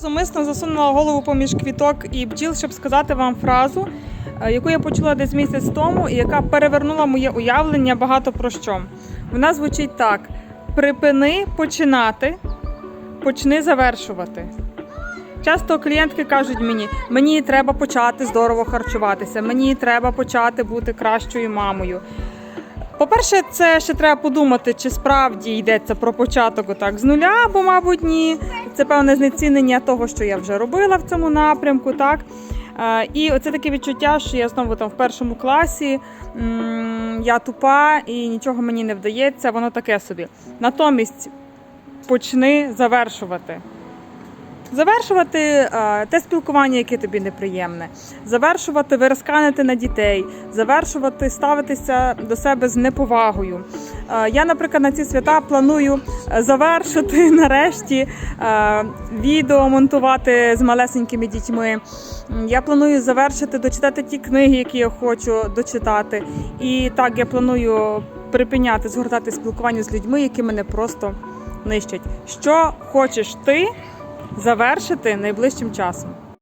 Зумисно засунула голову поміж квіток і бджіл, щоб сказати вам фразу, е, яку я почула десь місяць тому, і яка перевернула моє уявлення багато про що. Вона звучить так: припини починати, почни завершувати. Часто клієнтки кажуть мені, мені треба почати здорово харчуватися, мені треба почати бути кращою мамою. По-перше, це ще треба подумати, чи справді йдеться про початок отак з нуля, бо, мабуть, ні. Це певне знецінення того, що я вже робила в цьому напрямку, так. Е, І оце таке відчуття, що я знову там в першому класі, я тупа і нічого мені не вдається, воно таке собі. Натомість почни завершувати. Завершувати е, те спілкування, яке тобі неприємне, завершувати виросканити на дітей, завершувати ставитися до себе з неповагою. Е, я, наприклад, на ці свята планую е, завершити нарешті е, відео монтувати з малесенькими дітьми. Я планую завершити дочитати ті книги, які я хочу дочитати. І так я планую припиняти згортати спілкування з людьми, які мене просто нищать. Що хочеш ти? завершити найближчим часом.